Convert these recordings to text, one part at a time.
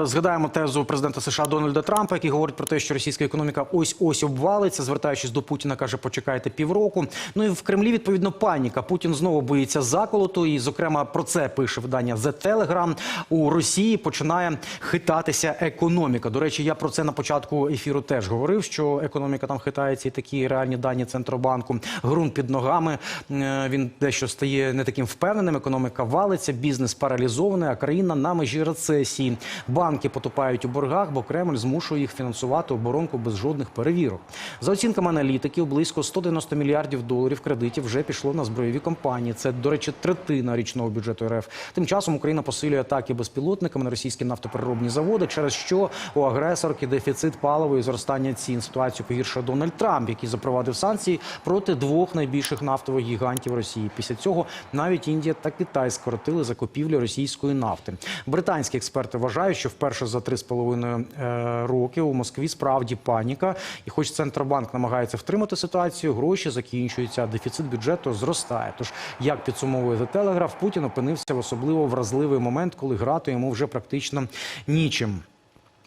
Згадаємо тезу президента США Дональда Трампа, який говорить про те, що російська економіка ось ось обвалиться. Звертаючись до Путіна, каже, почекайте півроку. Ну і в Кремлі відповідно паніка. Путін знову боїться заколоту. І, зокрема, про це пише видання The Telegram. У Росії починає хитатися економіка. До речі, я про це на початку ефіру теж говорив. Що економіка там хитається, і такі реальні дані центробанку. Грунт під ногами. Е, Він дещо стає не таким впевненим. Економіка валиться, бізнес паралізований, а країна на межі рецесії. Банки потопають у боргах, бо Кремль змушує їх фінансувати оборонку без жодних перевірок. За оцінками аналітиків, близько 190 мільярдів доларів кредитів вже пішло на збройові компанії. Це, до речі, третина річного бюджету РФ. Тим часом Україна посилює атаки безпілотниками на російські нафтопереробні заводи, через що у агресорки дефіцит палива і зростання цін. Ситуацію погіршує Дональд Трамп, який запровадив санкції проти двох найбільших нафтових гігантів Росії. Після цього навіть Індія та Китай скоротили закупівлі російської нафти. Британські експерти вважають, що вперше за три з половиною е, роки у Москві справді паніка. І хоч центробанк намагається втримати ситуацію, гроші закінчуються, а дефіцит бюджету зростає. Тож, як підсумовує The Telegraph, Путін опинився в особливо вразливий момент, коли грати йому вже практично нічим.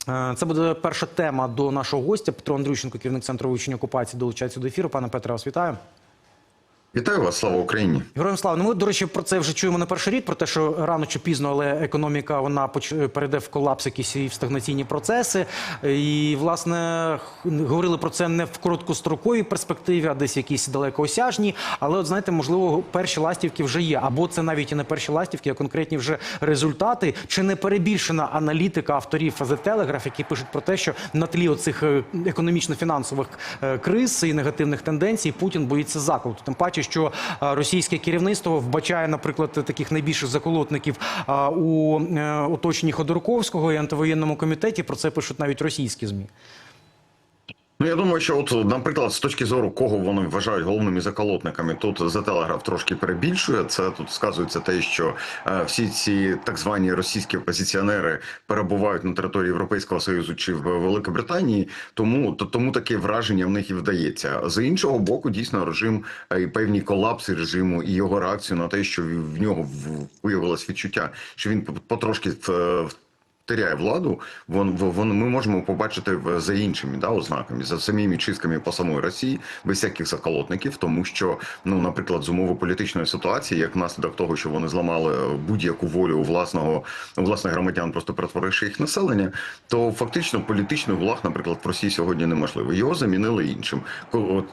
Е, Це буде перша тема до нашого гостя. Петро Андрющенко, керівник центру вивчення окупації, долучається до ефіру. Пане Петре, вас вітаю. Вітаю вас, слава Україні. Героям слава. Ну, ми, до речі, про це вже чуємо не перший рік, про те, що рано чи пізно, але економіка вона поч- перейде в колапс, якісь і в стагнаційні процеси. І, власне, говорили про це не в короткостроковій перспективі, а десь якісь далекоосяжні. Але, от знаєте, можливо, перші ластівки вже є. Або це навіть і не перші ластівки, а конкретні вже результати. Чи не перебільшена аналітика авторів The Telegraph, які пишуть про те, що на тлі оцих е, економічно-фінансових е, криз і негативних тенденцій Путін боїться заколоту. Тим паче, що е, російське керівництво вбачає, наприклад, таких найбільших заколотників е, у е, оточенні Ходорковського і антивоєнному комітеті. Про це пишуть навіть російські змі. Ну я думаю, що от, наприклад, з точки зору кого вони вважають головними заколотниками, тут за телеграф трошки перебільшує. Це тут сказується те, що е, всі ці так звані російські опозиціонери перебувають на території Європейського союзу чи в Великобританії, тому то тому таке враження в них і вдається. З іншого боку, дійсно режим е, і певні колапси режиму і його реакцію на те, що в нього виявилось відчуття, що він потрошки в теряє владу, вон, вон ми можемо побачити за іншими да, ознаками, за самими чистками по самої Росії, без всяких заколотників, тому що, ну, наприклад, з умови політичної ситуації, як наслідок того, що вони зламали будь-яку волю власного власних громадян, просто перетворивши їх населення, то фактично політичний влаг, наприклад, в Росії сьогодні неможливо. Його замінили іншим,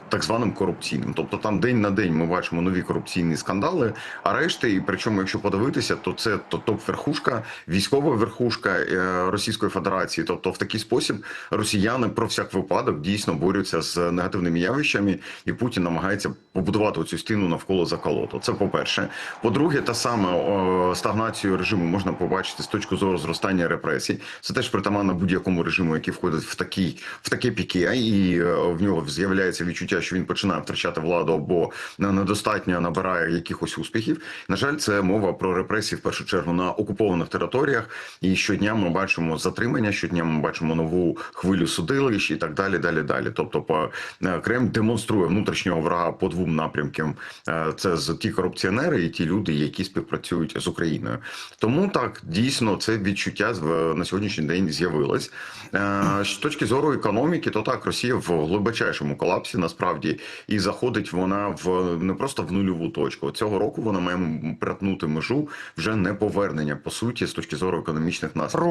так званим корупційним. Тобто там день на день ми бачимо нові корупційні скандали. А решти, і причому, якщо подивитися, то це то топ-верхушка, військова верхушка Російської Федерації. Тобто, в такий спосіб росіяни про всяк випадок дійсно борються з негативними явищами, і Путін намагається побудувати цю стіну навколо заколоту. Це по перше. По-друге, та саме стагнацію режиму можна побачити з точки зору зростання репресій. Це теж притаманно будь-якому режиму, який входить в такий в таке піке, і е, в нього з'являється відчуття, що він починає втрачати владу або недостатньо набирає якихось успіхів. На жаль, це мова про репресії в першу чергу на окупованих територіях. І щодня ми бачимо затримання, щодня ми бачимо нову хвилю судилищ і так далі. Далі, далі. Тобто, по е, Кремль демонструє внутрішнього врага по двом напрямкам. Е, Це з ті корупціонери і ті люди, які співпрацюють з Україною. Тому так дійсно це відчуття з- на сьогоднішній день з'явилось. Е, З точки зору економіки, то так Росія в глибочайшому колапсі насправді і заходить вона в не просто в нульову точку. Цього року вона має перетнути межу вже не повернення по суті з точки зору економічних наслідків.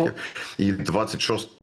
І 26